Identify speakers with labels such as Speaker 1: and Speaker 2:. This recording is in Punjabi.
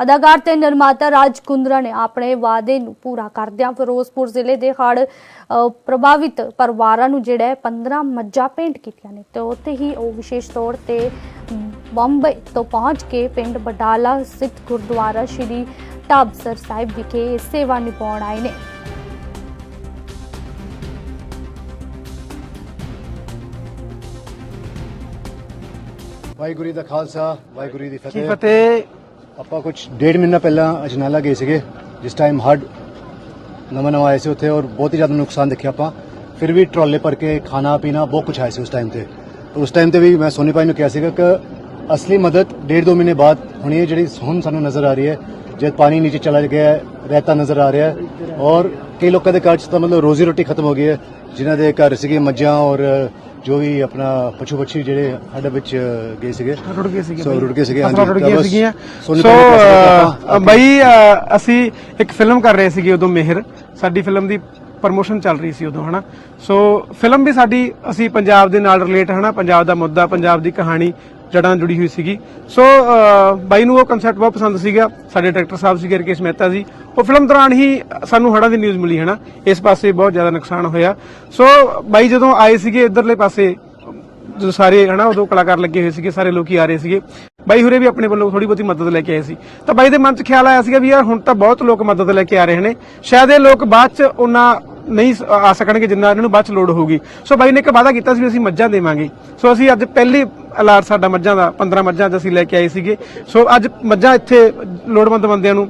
Speaker 1: ਅਦਾਕਾਰ ਤੇ ਨਿਰਮਾਤਾ ਰਾਜ ਕੁੰਦਰਾ ਨੇ ਆਪਣੇ ਵਾਅਦੇ ਨੂੰ ਪੂਰਾ ਕਰਦਿਆਂ ਫਿਰੋਜ਼ਪੁਰ ਜ਼ਿਲ੍ਹੇ ਦੇ ਹੜ੍ਹ ਪ੍ਰਭਾਵਿਤ ਪਰਿਵਾਰਾਂ ਨੂੰ ਜਿਹੜਾ ਹੈ 15 ਮੱਝਾਂ ਭੇਂਟ ਕੀਤੀਆਂ ਨੇ ਤੇ ਉੱਥੇ ਹੀ ਉਹ ਵਿਸ਼ੇਸ਼ ਤੌਰ ਤੇ ਬੰਬਈ ਤੋਂ ਪਹੁੰਚ ਕੇ ਪਿੰਡ ਬਡਾਲਾ ਸਥਿਤ ਗੁਰਦੁਆਰਾ ਸ਼੍ਰੀ ਢਾਬਸਰ ਸਾਹਿਬ ਵਿਖੇ ਸੇਵਾ ਨਿਭਾਉਣ ਆਏ ਨੇ।
Speaker 2: ਵਾਹਿਗੁਰੂ ਦਾ ਖਾਲਸਾ ਵਾਹਿਗੁਰੂ ਦੀ ਫਤਿਹ। ਆਪਾਂ ਕੁਝ ਡੇਢ ਮਹੀਨਾ ਪਹਿਲਾਂ ਅਜਨਾਲਾ ਗਏ ਸੀਗੇ, ਜਿਸ ਟਾਈਮ ਹੜ ਨਵਾਂ ਨਵਾਂ ਆਏ ਸੀ ਉੱਥੇ ਔਰ ਬਹੁਤ ਹੀ ਜ਼ਿਆਦਾ ਨੁਕਸਾਨ ਦੇਖਿਆ ਆਪਾਂ। ਫਿਰ ਵੀ ਟਰਾਲੇ ਭਰ ਕੇ ਖਾਣਾ ਪੀਣਾ ਬਹੁਤ ਕੁਝ ਆਇਆ ਸੀ ਉਸ ਟਾਈਮ ਤੇ। ਉਸ ਟਾਈਮ ਤੇ ਵੀ ਮੈਂ ਸੋਨੀ ਭਾਈ ਨੂੰ ਕਿਹਾ ਸੀਗਾ ਕਿ ਅਸਲੀ ਮਦਦ ਡੇਢ ਦੋ ਮਹੀਨੇ ਬਾਅਦ ਹੋਣੀ ਹੈ, ਜਿਹੜੀ ਹੁਣ ਸਾਨੂੰ ਨਜ਼ਰ ਆ ਰਹੀ ਹੈ। ਜਦ ਪਾਣੀ ਨੀਚੇ ਚਲਾ ਗਿਆ ਰਹਿਤਾ ਨਜ਼ਰ ਆ ਰਿਹਾ ਹੈ ਔਰ ਕਈ ਲੋਕਾਂ ਦੇ ਘਰ 'ਚ ਤਾਂ ਮਤਲਬ ਰੋਜ਼ੀ ਰੋਟੀ ਖਤਮ ਹੋ ਗਈ ਹੈ, ਜਿਨ੍ਹਾਂ ਦੇ ਘਰ ਸੀਗੇ ਮੱਝਾਂ ਔਰ ਜੋ ਵੀ ਆਪਣਾ ਪਸ਼ੂ ਪਕਸ਼ੀ ਜਿਹੜੇ ਹੜ ਵਿੱਚ ਗਏ ਸੀਗੇ।
Speaker 3: ਰੁੜ ਗਏ ਸੀਗੇ
Speaker 2: ਸੋ। ਰੁੜ ਗਏ ਸੀਗੇ, ਹਾਂਜੀ,
Speaker 3: ਰੁੜ ਸੀਗੀਆਂ। ਸੋ ਬਾਈ ਅਸੀਂ ਇੱਕ ਫਿਲਮ ਕਰ ਰਹੇ ਸੀਗੇ ਉਦੋਂ ਮਿਹਰ। ਸਾਡੀ ਫਿਲਮ ਦੀ ਪ੍ਰਮੋਸ਼ਨ ਚੱਲ ਰਹੀ ਸੀ ਉਦੋਂ ਹਨਾ? ਸੋ ਫਿਲਮ ਵੀ ਸਾਡੀ ਅਸੀਂ ਪੰਜਾਬ ਦੇ ਨਾਲ ਰਿਲੇਟ ਹਨਾ? ਪੰਜਾਬ ਦਾ ਮੁੱਦਾ ਪੰਜਾਬ ਦੀ ਕਹਾਣੀ ਜੜਾਂ ਜੁੜੀ ਹੋਈ ਸੀਗੀ। ਸੋ ਬਾਈ ਨੂੰ ਉਹ ਕਨਸੈਪਟ ਬਹੁਤ ਪਸੰਦ ਸੀਗਾ। ਸਾਡੇ ਡਾਇਰੈਕਟਰ ਸਾਹਿਬ ਸੀਗੇ, ਰਕੇਸ਼ ਮਹਿਤਾ ਜੀ। ਉਹ ਫਿਲਮ ਦੌਰਾਨ ਹੀ ਸਾਨੂੰ ਹੜ੍ਹਾਂ ਦੀ ਨਿਊਜ਼ ਮਿਲੀ ਹੈ ਨਾ ਇਸ ਪਾਸੇ ਬਹੁਤ ਜ਼ਿਆਦਾ ਨੁਕਸਾਨ ਹੋਇਆ। ਸੋ ਬਾਈ ਜਦੋਂ ਆਏ ਸੀਗੇ ਇਧਰਲੇ ਪਾਸੇ, ਜਦੋਂ ਸਾਰੇ, ਹਨਾ, ਉਦੋਂ ਕਲਾਕਾਰ ਲੱਗੇ ਹੋਏ ਸੀਗੇ, ਸਾਰੇ ਲੋਕੀ ਆ ਰਹੇ ਸੀਗੇ। ਬਾਈ ਹੁਰੇ ਵੀ ਆਪਣੇ ਵੱਲੋਂ ਥੋੜੀ ਬਹੁਤੀ ਮਦਦ ਲੈ ਕੇ ਆਏ ਸੀ। ਤਾਂ ਬਾਈ ਦੇ ਮਨ 'ਚ ਖਿਆਲ ਆਇਆ ਸੀਗਾ ਵੀ ਯਾਰ ਹੁਣ ਤਾਂ ਬਹੁਤ ਲੋਕ ਮਦਦ ਲੈ ਕੇ ਆ ਰਹੇ ਨੇ। ਸ਼ਾਇਦ ਇਹ ਲੋਕ ਬਾਅਦ 'ਚ ਉਹਨਾਂ ਨਹੀਂ ਸ- ਆ ਸਕਣਗੇ ਜਿੰਨਾ ਇਹਨਾਂ ਨੂੰ ਬਾਅਦ 'ਚ ਲੋੜ ਹੋਊਗੀ। ਸੋ ਬਾਈ ਨੇ ਇੱਕ ਵਾਅਦਾ ਕੀਤਾ ਸੀ ਵੀ ਅਸੀਂ ਮੱਝਾਂ ਦੇਵਾਂਗੇ। ਸੋ ਅਸੀਂ ਅੱਜ ਪਹਿਲੀ ਅਲਾਟ ਸਾਡਾ ਮੱਝਾਂ ਦਾ 15 ਮੱਝਾਂ ਅੱਜ ਅਸੀਂ ਲੈ ਕੇ ਆਏ ਸੀਗੇ। ਸੋ ਅੱਜ ਮੱਝਾਂ ਇੱਥੇ ਲੋੜਵੰਦ ਬੰਦਿਆਂ ਨੂੰ